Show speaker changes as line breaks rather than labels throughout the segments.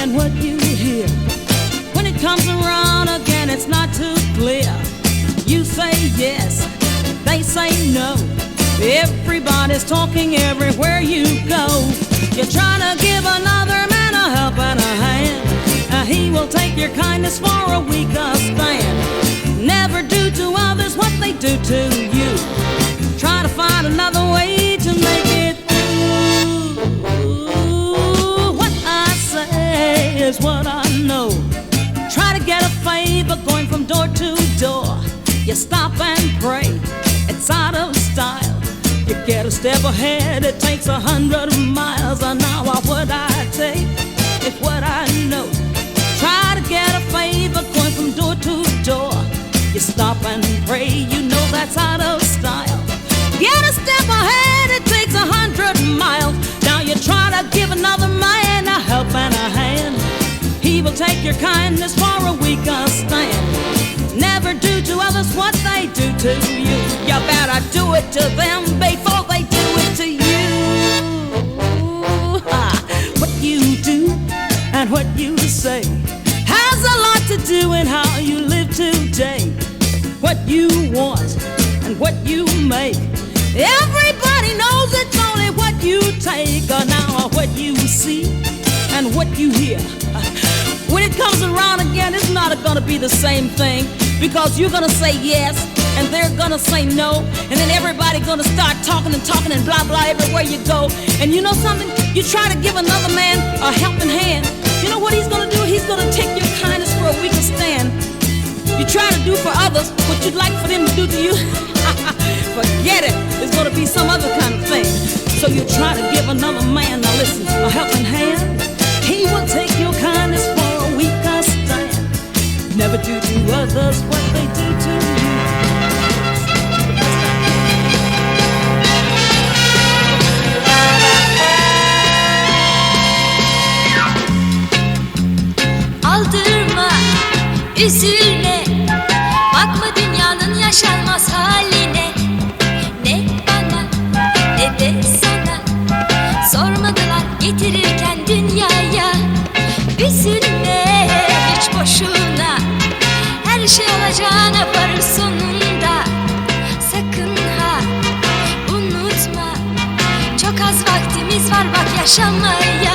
and what you hear. When it comes around again, it's not too clear. You say yes, they say no. Everybody's talking everywhere you go. You're trying to give another man a help and a hand. Uh, he will take your kindness for a weaker stand. Is what I know. Try to get a favor going from door to door. You stop and pray, it's out of style. You get a step ahead, it takes a hundred miles an hour. What I take is what I know. Try to get a favor going from door to door. You stop and pray, you know that's out of take your kindness for a weaker stand. Never do to others what they do to you. You better do it to them before they do it to you. Ha. What you do and what you say has a lot to do in how you live today. What you want and what you make. Everybody be the same thing because you're gonna say yes and they're gonna say no, and then everybody gonna start talking and talking and blah blah everywhere you go. And you know something? You try to give another man a helping hand. You know what he's gonna do? He's gonna take your kindness for a weaker stand. You try to do for others what you'd like for them to do to you. Forget it. It's gonna be some other kind of thing. So you try to give another man, Never do to others what they do to you.
Aldırma, üzülme. Bakma dünyanın yaşanmaz haline. Ne bana ne de sana. Sormadılar getirirken dünyaya. Üzülme hiç boşuna şey olacağına varır sonunda Sakın ha unutma. Çok az vaktimiz var bak yaşamaya.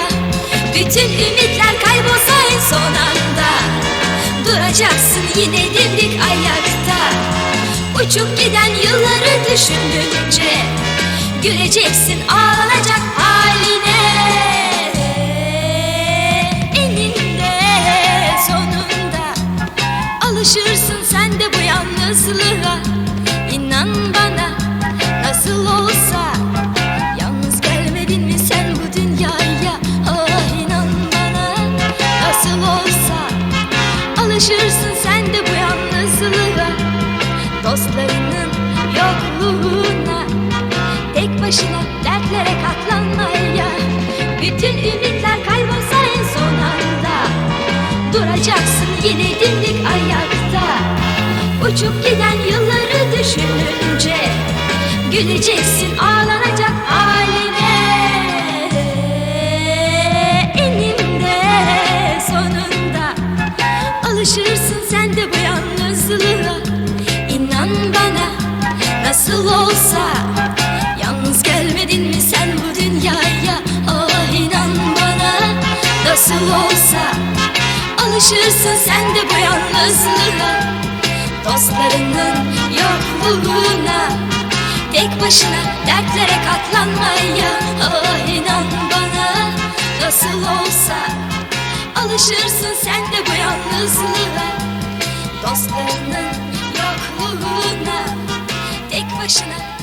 Bütün ümitler kaybolsa en son anda. Duracaksın yine dimdik ayakta. Uçup giden yılları düşününce Güleceksin ağlanacak haline yalnızlığa İnan bana nasıl olsa Yalnız gelmedin mi sen bu dünyaya? Ah inan bana nasıl olsa Alışırsın sen de bu yalnızlığa. Dostlarının yokluğuna Tek başına dertlere katlanmaya. Bütün ümitler kaybolsa en son anda Duracaksın yine dimdik Uçup giden yılları düşününce Güleceksin ağlanacak haline. Eninde sonunda Alışırsın sen de bu yalnızlığa. İnan bana nasıl olsa Yalnız gelmedin mi sen bu dünyaya? Ah inan bana nasıl olsa Alışırsın sen de bu yalnızlığa Dostlarının yokluğuna. Tek başına dertlere katlanmaya Oh inan bana nasıl olsa Alışırsın sen de bu yalnızlığa. Dostlarının yokluğuna Tek başına